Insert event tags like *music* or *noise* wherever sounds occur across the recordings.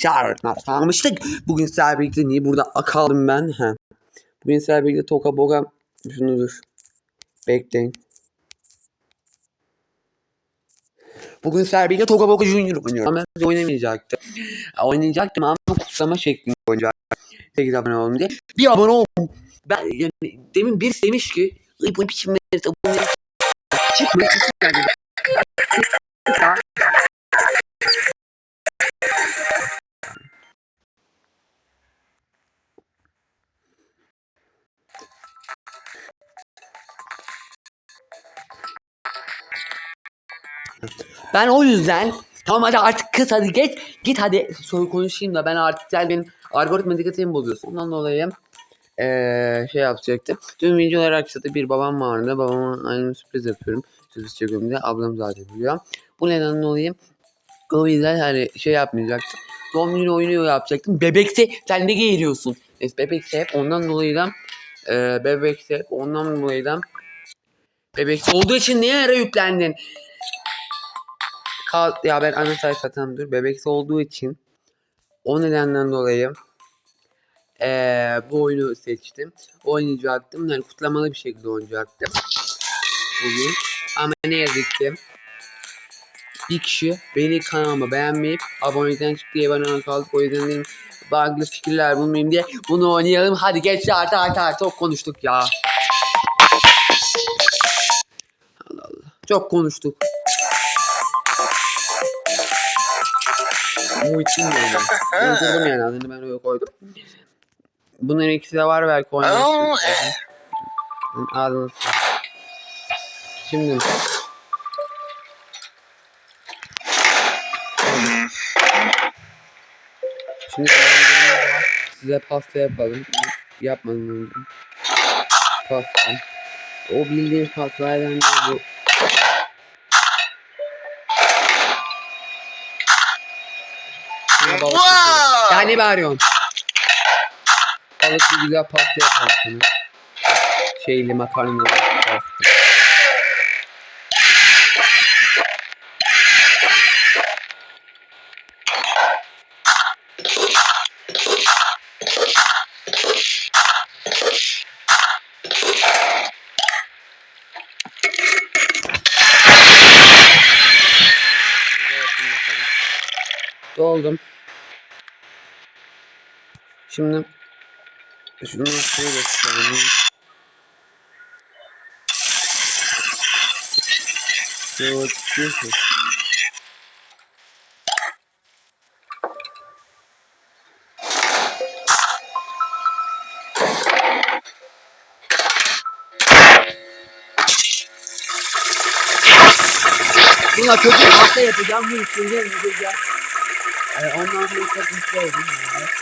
çağırma kalmıştık. Bugün sizlerle niye burada kaldım ben? He. Bugün sizlerle Toka Boga şunu dur. Bekleyin. Bugün sizlerle Toka Boga Junior oynuyorum. Ama ben oynamayacaktım. Oynayacaktım ama kutlama şeklinde oynayacaktım. 8 abone olun diye. Bir abone oldum. Ben yani demin birisi demiş ki "Ay, bu biçim mevcut abone çıkmıyor. Ben o yüzden tamam hadi artık kız hadi geç git hadi soru konuşayım da ben artık sen benim algoritma dikkatimi bozuyorsun. Ondan dolayı eee şey yapacaktım. Dün video olarak işte bir babam vardı. Babama aynı sürpriz yapıyorum. Sürpriz çekiyorum diye. Ablam zaten biliyor. Bu neden dolayı o yüzden hani şey yapmayacaktım. Doğum günü oyunu yapacaktım. Bebekse sen ne giyiriyorsun? Evet, bebekse ondan dolayı da eee bebekse ondan dolayı da bebekse olduğu için niye ara yüklendin? Kal ya ben ana sayfadan dur. Bebekse olduğu için o nedenden dolayı eee, bu oyunu seçtim. Oynayacaktım. Yani kutlamalı bir şekilde oynayacaktım. Bugün. Ama ne yazık ki bir kişi beni kanalıma beğenmeyip abonelikten çıktı diye bana kaldık. O yüzden dedim farklı fikirler bulmayayım diye bunu oynayalım. Hadi geç artık artık artık çok konuştuk ya. Allah Allah. Çok konuştuk. Muhittin mi oldu? Uydurdum yani adını ben öyle koydum. Bunların ikisi de var belki oynarsın. Ağzını sık. Şimdi Şimdi size pasta yapalım. Yapmadım önce. Pasta. O bildiğin değil bu. Balık yapalım. Ya ne bağırıyorsun? Balıklı güzel pasta yapalım sana. Şeyli makarnalı pasta. Doldum. Şimdi şunu şöyle. Şöyle çıkıyorsun. Buna kötü hafta yapacağım bu işleri yapacağım. Yani ondan sonra çok mutlu oldum. Yani.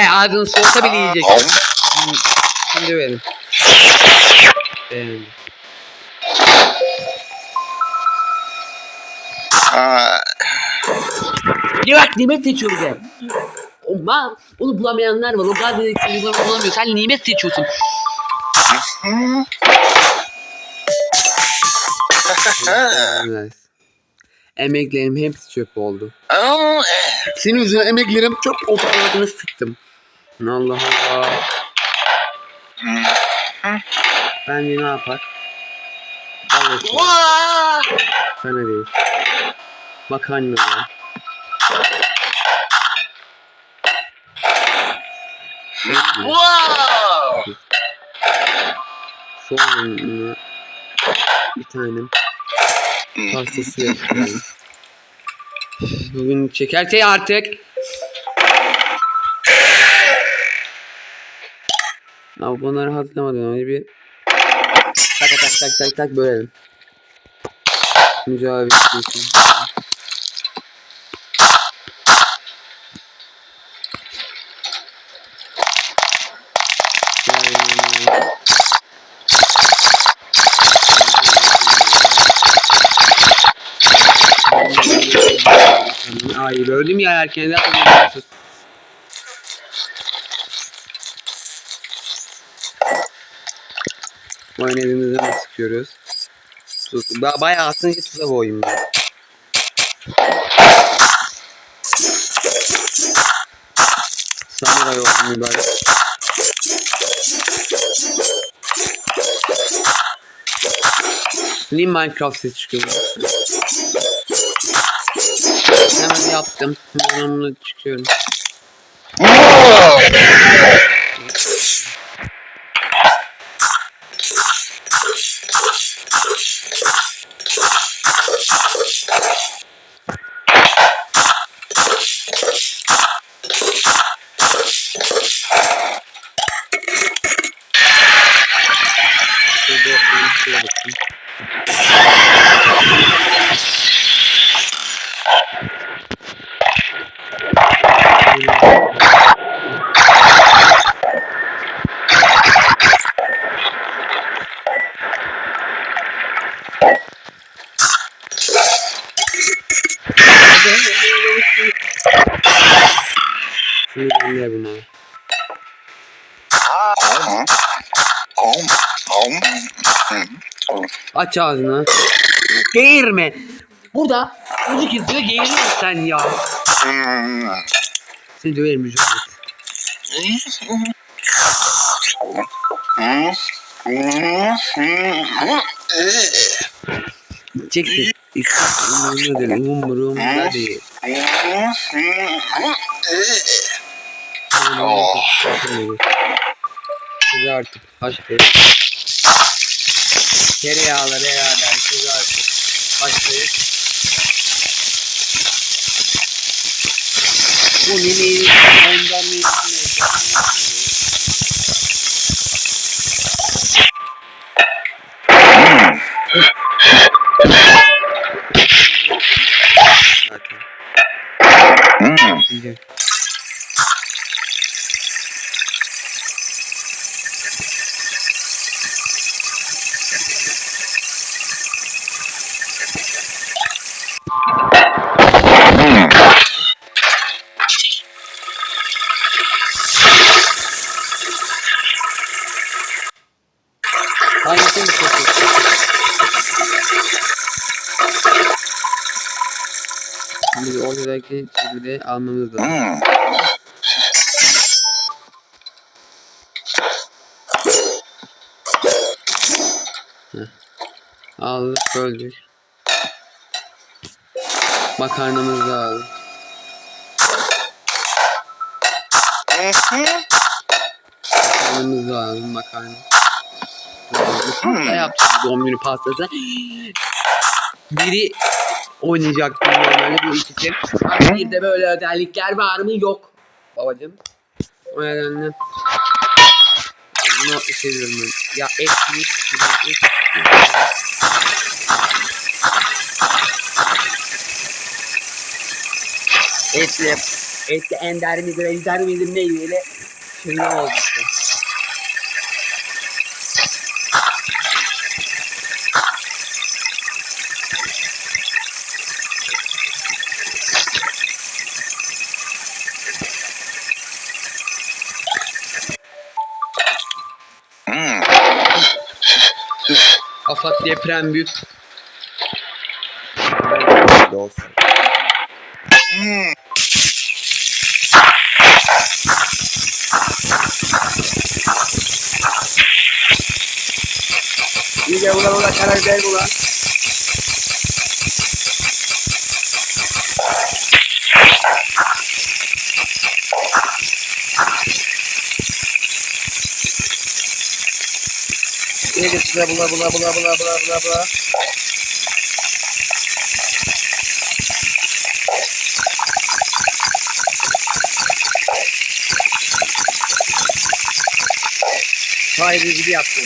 Ya ağzını soğusa bile yiyecek. Şimdi verin. Beğendim. Bir bak nimet seçiyor bize. Ama onu bulamayanlar var. O bazı elektronikleri bulamıyor. Sen nimet seçiyorsun. Evet. *laughs* Emeklerim hepsi çöp oldu. Oh, Senin yüzünden emeklerim çöp oldu. Ağzını sıktım. Allah Allah. Bence ne yapar? Var. Sana değil. Makarna var. Ekmek. wow. Sonra bir tane pasta su yapıyorum. Bugün çekerse artık. Abi bunları hatırlamadan önce bir tak tak tak tak tak bölelim. Mücadele için. Ay gördüm ya erken yapamıyorsunuz. Bu oyunu elimizden sıkıyoruz. Tuz, ba bayağı aslında ki tuza boyum ya. Samuray oldum mübarek. Niye Minecraft sesi çıkıyor? Hemen yaptım. Hemen bunu çıkıyorum. Şurada bir şey yaptım. Şimdi ben bunu. Om. Om. Om. Aç ağzını. Geğirme. Burada çocuk izliyor geğiriyorsun sen ya. Hmm. Seni döverim mücadele. Hmm. Hmm. Çeksin. Umurumda değil. Umurumda değil. Oh. Artık başlayın. Tereyağları beraber size artık başlayın. Bu neneyi ondan neyisine zaten. Hmm. Şimdi Hangisini seçiyorsun? Şimdi bir ortadaki çizgide almamız lazım. Hmm. Aldık böldük. Makarnamız da aldık. Makarnamız da aldık makarna. Ne yaptık doğum günü pastası? *gasps* Biri oynayacak normalde bu ikisi. Bir de böyle özellikler var mı? Yok. Babacım. O nedenle bunu seviyorum ben. Ya et yiyip et Etli, etli ender midir, ender midir ne öyle şimdi oldu Afat deprem büyük. Olsun. Hmm. İyi de bula bula karar ver bula. De sıra bula bula bula bula bula bula bula. Hayır gibi yaptım.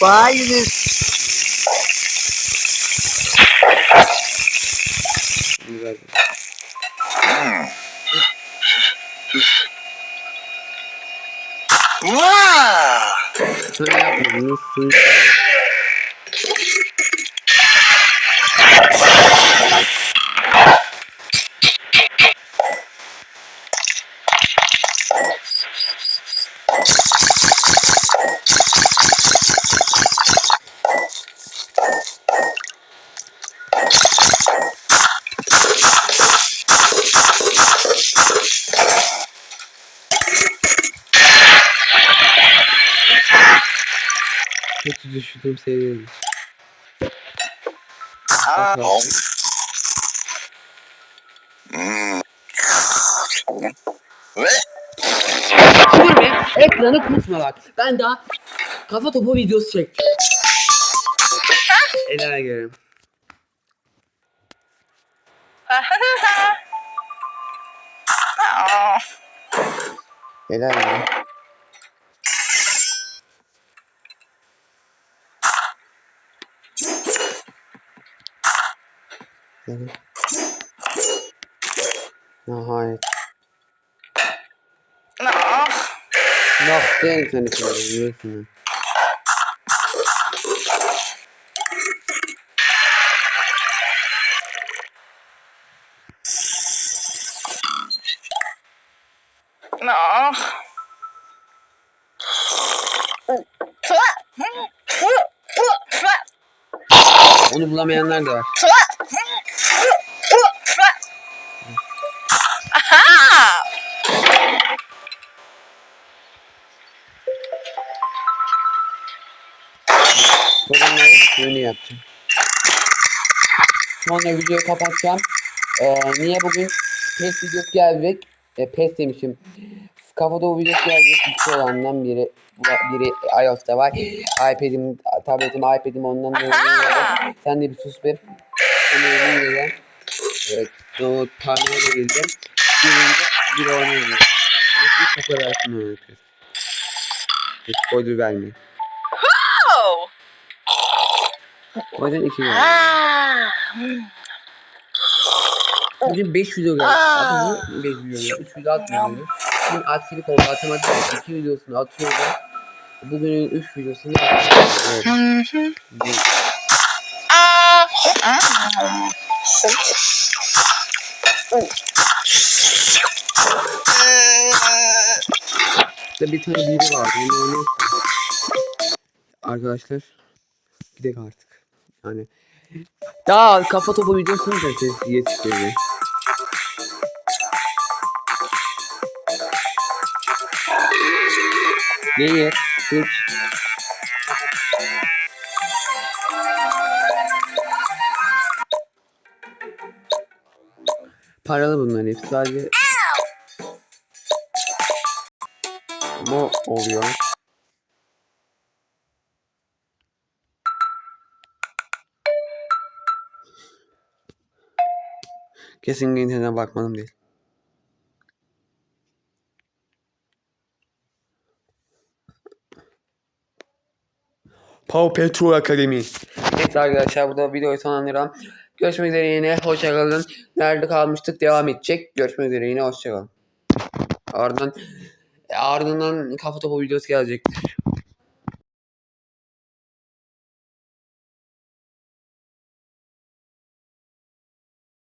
Hayır. Güzel. Wow. Şöyle kötü. Ah. Hmm. Ve Dur be ekranı kusma bak. Ben daha kafa topu videosu çektim. Ela'ya gelirim. Aa, Ela'ya Noktaya seni söylüyorum. Aa. Onu bulamayanlar da var. Suyunu yaptım. Sonra videoyu kapatacağım. Ee, niye bugün PES videosu gelecek? E, PES demişim. Kafada videosu gelecek. İki olandan biri biri iOS'ta var. iPad'im, tabletim, iPad'im ondan da. Sen de bir sus be. Evet. O tahmine de geleceğim. Birinci bir oynayacağım. Ama bir versiyonu oynayacağız. Hiç spoiler vermeyin. Oh! O yüzden iki geldi. Ah! Bugün 5 video geldi. Aa. Atmadı 5 video geldi. 3 video atmıyordu. Bugün aksilik oldu. Atamadım. 2 videosunu atıyordu. Bugünün 3 videosunu atamadım. Evet. Hı hı. Bir- tane biri vardı. Arkadaşlar. Gidelim artık. Yani. Daha kafa topu videosunu da yetiştirdi. Neyi? Sıç. Paralı bunların hepsi sadece bu oluyor. Kesin internetten bakmadım değil. Paw Patrol Akademi. Evet arkadaşlar burada videoyu sonlandıralım. Görüşmek üzere yine. Hoşçakalın. Nerede kalmıştık devam edecek. Görüşmek üzere yine. Hoşçakalın. Ardından ardından kafa topu videosu gelecek.